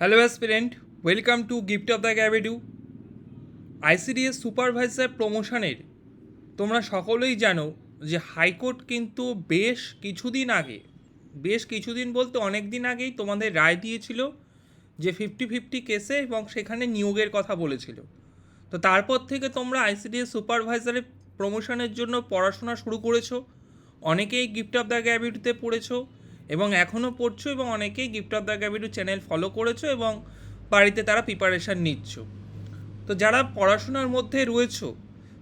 Hello aspirant welcome to gift of the গ্যাবেডু ICDS supervisor প্রমোশনের তোমরা সকলেই জানো যে হাইকোর্ট কিন্তু বেশ কিছুদিন আগে, বেশ কিছুদিন বলতে অনেক দিন আগেই তোমাদের রায় দিয়েছিল যে ফিফটি ফিফটি কেসে এবং সেখানে নিয়োগের কথা বলেছিল। তো তারপর থেকে তোমরা আইসিডিএস সুপারভাইজারের প্রমোশনের জন্য পড়াশোনা শুরু করেছ, অনেকেই গিফট অফ দ্য গ্যাবিটুতে পড়েছো এবং এখনও পড়ছো এবং অনেকেই গিফট অফ দ্য গ্যাবিটু চ্যানেল ফলো করেছ এবং বাড়িতে তারা প্রিপারেশান নিচ্ছ। তো যারা পড়াশোনার মধ্যে রয়েছো,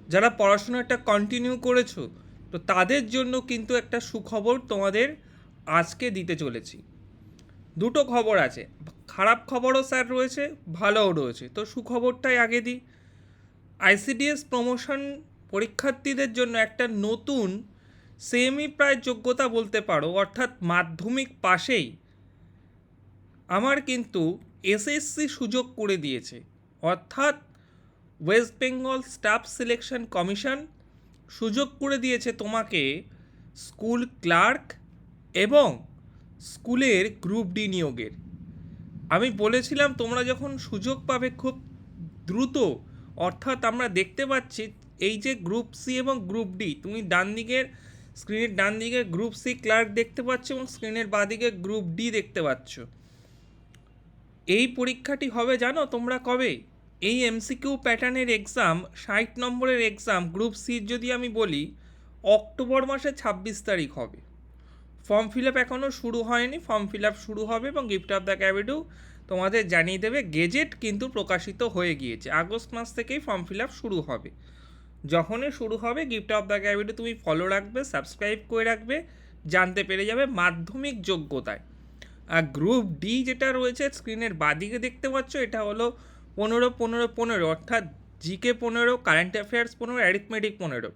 যারা পড়াশোনাটা কন্টিনিউ করেছ, তো তাদের জন্য কিন্তু একটা সুখবর তোমাদের আজকে দিতে চলেছি। দুটো খবর আছে, খারাপ খবরও স্যার রয়েছে, ভালোও রয়েছে। তো সুখবরটাই আগে দিই। আইসিডিএস প্রমোশন পরীক্ষার্থীদের জন্য একটা নতুন সেমি প্রায় যোগ্যতা বলতে পারো, অর্থাৎ মাধ্যমিক পাশেই। আমার কিন্তু এসএসসি সুযোগ করে দিয়েছে, অর্থাৎ West Bengal staff selection commission সুযোগ করে দিয়েছে তোমাকে স্কুল ক্লার্ক এবং স্কুলের গ্রুপ ডি নিয়োগের। আমি বলেছিলাম তোমরা যখন সুযোগ পাবে খুব দ্রুত, অর্থাৎ আমরা দেখতে পাচ্ছি এই যে গ্রুপ সি এবং গ্রুপ ডি, তুমি ডান দিকের স্ক্রিনের ডান দিকে গ্রুপ সি ক্লার্ক দেখতে পাচ্ছ এবং স্ক্রিনের বাঁ দিকে গ্রুপ ডি দেখতে পাচ্ছ। এই পরীক্ষাটি হবে জানো তোমরা কবে? এই এমসিকিউ প্যাটার্নের এক্সাম ষাট নম্বরের এক্সাম গ্রুপ সির যদি আমি বলি, অক্টোবর মাসের ছাব্বিশ তারিখ হবে। ফর্ম ফিল আপ এখনও শুরু হয়নি ফর্ম ফিল আপ শুরু হবে এবং গিফট অফ দ্য ক্যাবিডু তোমাদের জানিয়ে দেবে গেজেট কিন্তু প্রকাশিত হয়ে গিয়েছে। আগস্ট মাস থেকেই ফর্ম ফিল আপ শুরু হবে। যখনই শুরু হবে গিফট অফ দ্য ক্যাবিডু তুমি ফলো রাখবে সাবস্ক্রাইব করে রাখবে, জানতে পেরে যাবে মাধ্যমিক যোগ্যতায়। আর গ্রুপ ডি যেটা রয়েছে স্ক্রিনের বাদিকে দেখতে পাচ্ছ, এটা হলো পনেরো পনেরো পনেরো, অর্থাৎ জিকে পনেরো কারেন্ট অ্যাফেয়ার্স পনেরো অ্যারিথমেটিক পনেরো।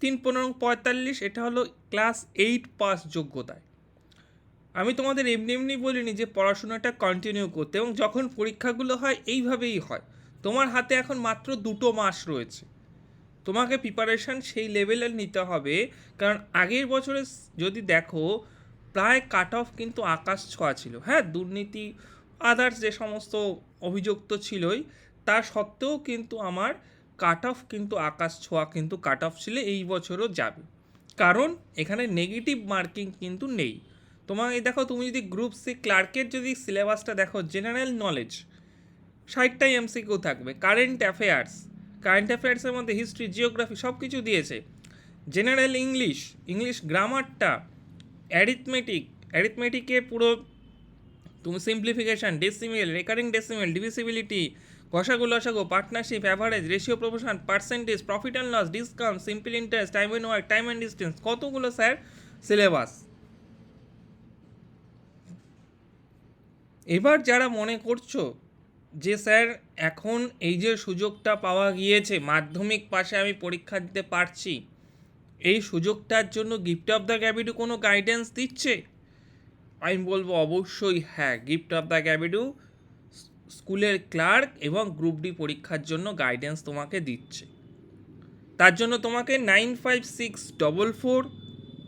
তিন, পনেরো, পঁয়তাল্লিশ, এটা হলো ক্লাস এইট পাস যোগ্যতায়। আমি তোমাদের এমনি এমনি বলিনি যে পড়াশোনাটা কন্টিনিউ করতে, এবং যখন পরীক্ষাগুলো হয়, এইভাবেই হয়। তোমার হাতে এখন মাত্র দুটো মাস রয়েছে। তোমাকে প্রিপারেশান সেই লেভেলের নিতে হবে। কারণ আগের বছরে যদি দেখো, প্রায় কাট অফ কিন্তু আকাশ ছোঁয়া ছিল। হ্যাঁ দুর্নীতি আদার্স যে সমস্ত অভিযোগ তো ছিলই, তা সত্ত্বেও কিন্তু আমার কাট অফ কিন্তু আকাশ ছোঁয়া কিন্তু কাট অফ ছিল, এই বছরও যাবে। কারণ এখানে নেগেটিভ মার্কিং কিন্তু নেই। তোমাকে দেখো, তুমি যদি গ্রুপ সি ক্লার্কের যদি সিলেবাসটা দেখো জেনারেল নলেজ ষাটটাই এমসিকিউ থাকবে কারেন্ট অ্যাফেয়ার্স কারেন্ট অ্যাফেয়ার্সের মধ্যে হিস্ট্রি জিওগ্রাফি সব কিছু দিয়েছে জেনারেল ইংলিশ ইংলিশ গ্রামারটা অ্যারিথমেটিক অ্যারিথমেটিকে পুরো তুমি simplification decimal recurring decimal divisibility গসাগু লসাগু partnership average ratio proportion percentage profit and loss discount simple interest time and work time and distance কতগুলো স্যার সিলেবাস এবার যারা মনে করছ যে স্যার, এখন এই যে সুযোগটা পাওয়া গিয়েছে, মাধ্যমিক পাশে আমি পরীক্ষা দিতে পারছি, এই সুযোগটার জন্য গিফট অফ দ্য গ্যাবিডু কোনো গাইডেন্স দিচ্ছে? আমি বলব অবশ্যই হ্যাঁ গিফট অফ দ্য গ্যাবিডু স্কুলের ক্লার্ক এবং গ্রুপ ডি পরীক্ষার জন্য গাইডেন্স তোমাকে দিচ্ছে। তার জন্য তোমাকে nine five six double four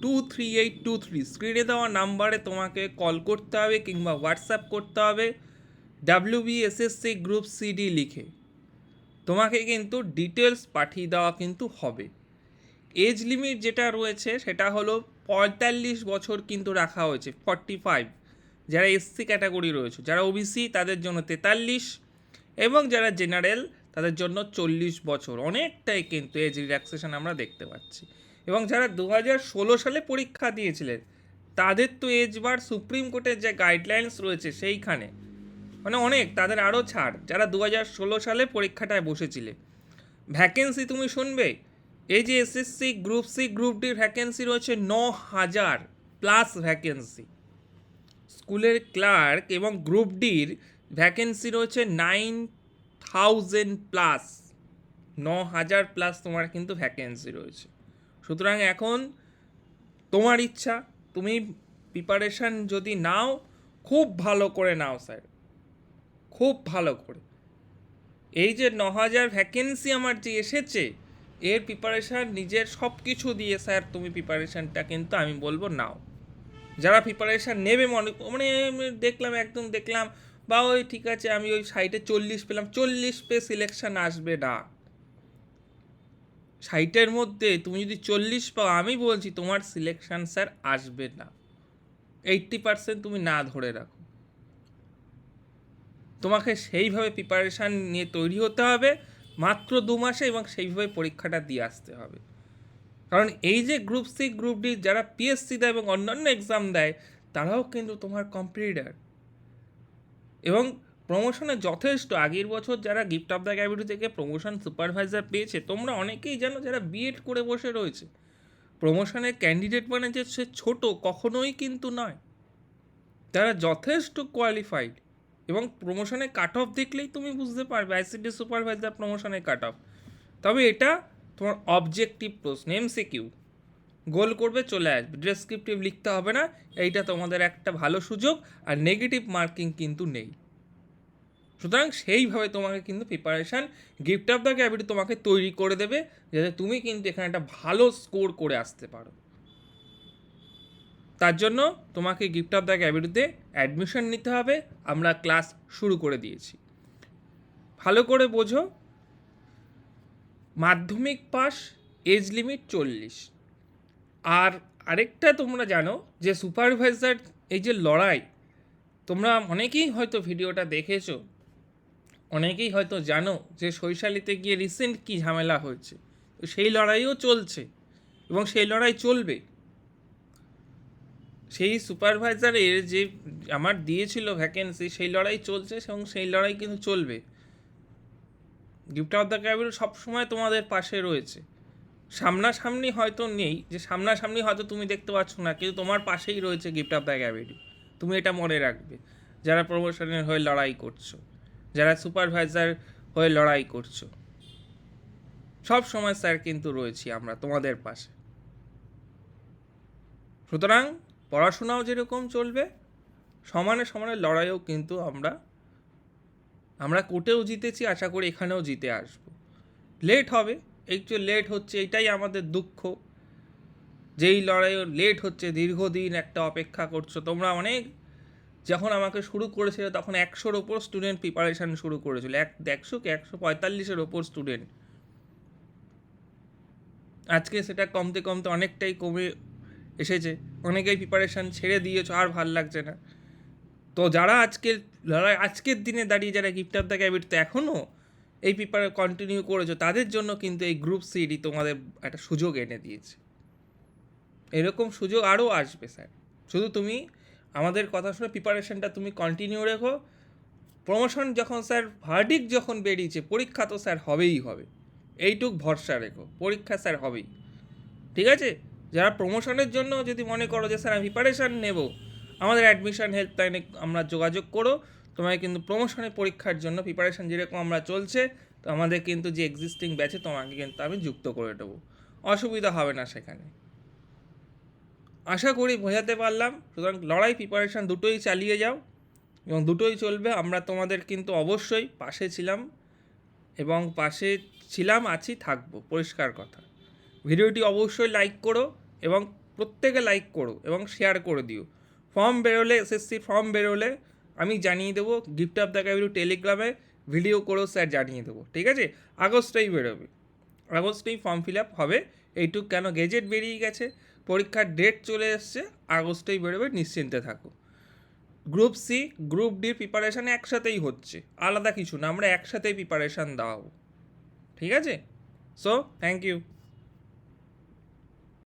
two three eight two three স্ক্রিনে দেওয়া নাম্বারে তোমাকে কল করতে হবে কিংবা হোয়াটসঅ্যাপ করতে হবে। ডাব্লিউ বিএসএসসি গ্রুপ সিডি লিখে। তোমাকে কিন্তু ডিটেলস পাঠিয়ে দেওয়া কিন্তু হবে। এজ লিমিট যেটা রয়েছে, সেটা হলো পঁয়তাল্লিশ বছর কিন্তু রাখা হয়েছে ফর্টি ফাইভ যারা এসসি ক্যাটাগরি রয়েছে, যারা ওবিসি তাদের জন্য তেতাল্লিশ এবং যারা জেনারেল তাদের জন্য চল্লিশ বছর। অনেকটাই কিন্তু এজ রিল্যাক্সেশন আমরা দেখতে পাচ্ছি। এবং যারা দু হাজার ষোলো সালে পরীক্ষা দিয়েছিলেন, তাদের তো এজ বার সুপ্রিম কোর্টের যে গাইডলাইন্স রয়েছে, সেইখানে মানে অনেক, তাদের আরও ছাড়। যারা দু হাজার ষোলো সালে পরীক্ষাটায় বসেছিলে। ভ্যাকেন্সি তুমি শুনবে? এই যে এসএসসি গ্রুপ সি গ্রুপ ডির ভ্যাকেন্সি রয়েছে ন হাজার প্লাস ভ্যাকেন্সি স্কুলের ক্লার্ক এবং গ্রুপ ডির ভ্যাকেন্সি রয়েছে নাইন থাউজেন্ড প্লাস ন হাজার প্লাস তোমার কিন্তু ভ্যাকেন্সি রয়েছে। সুতরাং এখন তোমার ইচ্ছা, তুমি প্রিপারেশান যদি নাও, খুব ভালো করে নাও, স্যার। খুব ভালো করে। এই যে ন হাজার ভ্যাকেন্সি আমার যে এসেছে, এর প্রিপারেশান নিজের সব কিছু দিয়ে স্যার তুমি প্রিপারেশানটা কিন্তু আমি বলব নাও। যারা প্রিপারেশান নেবে মনে মানে দেখলাম, একদম দেখলাম, বা ওই ঠিক আছে, আমি ওই সাইটে চল্লিশ পেলাম, চল্লিশ পে সিলেকশান আসবে না। সাইটের মধ্যে তুমি যদি চল্লিশ পাও, আমি বলছি তোমার সিলেকশান স্যার আসবে না। এইট্টি পার্সেন্ট তুমি না ধরে রাখো। তোমাকে সেইভাবে প্রিপারেশান নিয়ে তৈরি হতে হবে, মাত্র দু মাসে এবং সেইভাবে পরীক্ষাটা দিয়ে আসতে হবে। কারণ এই যে গ্রুপ সি গ্রুপ ডি যারা পিএসসি দেয় এবং অন্যান্য এক্সাম দেয়, তারাও কিন্তু তোমার কম্পিটিটার এবং প্রমোশনে যথেষ্ট। আগের বছর যারা গিফট অফ দ্য ক্যাবিটি থেকে প্রমোশন সুপারভাইজার পেয়েছে, তোমরা অনেকেই জানো যারা বিএড করে বসে রয়েছে। প্রমোশনের ক্যান্ডিডেট মানে যে সে ছোটো, কখনোই কিন্তু নয়। তারা যথেষ্ট কোয়ালিফাইড এবং প্রমোশনের কাট অফ দেখলেই তুমি বুঝতে পারবে আইসিডি সুপারভাইজার প্রমোশনের কাট অফ তবে এটা তোমার অবজেক্টিভ প্রশ্ন এমসিকিউ গোল করবে, চলে আসবে। ডেসক্রিপটিভ লিখতে হবে না, এইটা তোমাদের একটা ভালো সুযোগ, আর নেগেটিভ মার্কিং কিন্তু নেই। সুতরাং সেইভাবে তোমাকে কিন্তু প্রিপারেশান গিফট অফ দ্য ক্যাবিটি তোমাকে তৈরি করে দেবে, যাতে তুমি কিন্তু এখানে একটা ভালো স্কোর করে আসতে পারো। তার জন্য তোমাকে গিফট অফ দ্য ক্যাবিটিতে অ্যাডমিশন নিতে হবে। আমরা ক্লাস শুরু করে দিয়েছি। ভালো করে বোঝো। মাধ্যমিক পাস এজ লিমিট চল্লিশ। আর আরেকটা তোমরা জানো যে সুপারভাইজার এই যে লড়াই, তোমরা অনেকেই হয়তো ভিডিওটা দেখেছ, অনেকেই হয়তো জানো যে শৈশালীতে গিয়ে রিসেন্ট কী ঝামেলা হয়েছে। তো সেই লড়াইও চলছে এবং সেই লড়াই চলবে। সেই সুপারভাইজারের যে আমার দিয়েছিল ভ্যাকেন্সি সেই লড়াই চলছে এবং সেই লড়াই কিন্তু চলবে। গিফট অফ দ্য ক্যাবিল সবসময় তোমাদের পাশে রয়েছে। সামনাসামনি হয়তো নেই, যে সামনাসামনি হয়তো তুমি দেখতে পাচ্ছ না, কিন্তু তোমার পাশেই রয়েছে গিফট অফ দ্য ক্যাবিটি তুমি এটা মনে রাখবে, যারা প্রমোশনের হয়ে লড়াই করছ, যারা সুপারভাইজার হয়ে লড়াই করছ। সব সময় স্যার কিন্তু রয়েছি আমরা তোমাদের পাশে। সুতরাং পড়াশোনাও যেরকম চলবে, সমানে সমানে লড়াইও কিন্তু আমরা আমরা কোর্টেও জিতেছি, আশা করি এখানেও জিতে আসব। লেট হবে, একটু লেট হচ্ছে, এটাই আমাদের দুঃখ। যেই লড়াইও লেট হচ্ছে, দীর্ঘদিন একটা অপেক্ষা করছ, তোমরা অনেক যখন আমাকে শুরু করেছিল, তখন একশোর ওপর স্টুডেন্ট প্রিপারেশান শুরু করেছিল, এক একশো কি, একশো পঁয়তাল্লিশের ওপর স্টুডেন্ট আজকে সেটা কমতে কমতে অনেকটাই কমে এসেছে। অনেকেই প্রিপারেশান ছেড়ে দিয়েছ, আর ভালো লাগছে না। তো যারা আজকের লড়াই আজকের দিনে দাঁড়িয়ে যারা গিফট অফ দ্য ক্যাবিটতে এখনও এই পেপারে কন্টিনিউ করেছ, তাদের জন্য কিন্তু এই গ্রুপ সিডি তোমাদের একটা সুযোগ এনে দিয়েছে। এরকম সুযোগ আরও আসবে, স্যার। শুধু তুমি আমাদের কথা শুনে প্রিপারেশনটা তুমি কন্টিনিউ রেখো। প্রমোশন যখন, স্যার ভার্ডিক যখন বেরিয়েছে, পরীক্ষা তো, স্যার, হবেই হবে। এইটুক ভরসা রেখো। পরীক্ষা, স্যার, হবেই। ঠিক আছে? যারা প্রমোশনের জন্য যদি মনে করো যে, স্যার, আমি প্রিপারেশান নেব, আমাদের অ্যাডমিশন হেল্পলাইনে আমরা যোগাযোগ করো, তোমায় কিন্তু প্রমোশনের পরীক্ষার জন্য প্রিপারেশান যেরকম আমরা চলছে, তো আমাদের কিন্তু যে এক্সিস্টিং ব্যাচে তোমাকে কিন্তু আমি যুক্ত করে দেবো। অসুবিধা হবে না সেখানে। আশা করি বোঝাতে পারলাম। সুতরাং লড়াই প্রিপারেশান দুটোই চালিয়ে যাও এবং দুটোই চলবে। আমরা তোমাদের কিন্তু অবশ্যই পাশে ছিলাম এবং পাশে ছিলাম, আছি, থাকব। পরিষ্কার কথা। ভিডিওটি অবশ্যই লাইক করো। এবং প্রত্যেকে লাইক করো এবং শেয়ার করে দিও। ফর্ম বেরোলে এসএসসি ফর্ম বেরোলে আমি জানিয়ে দেবো গিফট অফ দ্য ক্যাবিলু টেলিগ্রামে ভিডিও করেও স্যার জানিয়ে দেবো, ঠিক আছে? আগস্টেই বেরোবে। আগস্টেই ফর্ম ফিল আপ হবে, এইটুক কেন গেজেট বেরিয়ে গেছে, পরীক্ষার ডেট চলে এসছে, আগস্টেই বেরোবে, নিশ্চিন্তে থাকো। Group C group D preparation একসাথেই হচ্ছে, আলাদা কিছু না, আমরা একসাথেই প্রিপারেশান দেওয়াবো ঠিক আছে? So thank you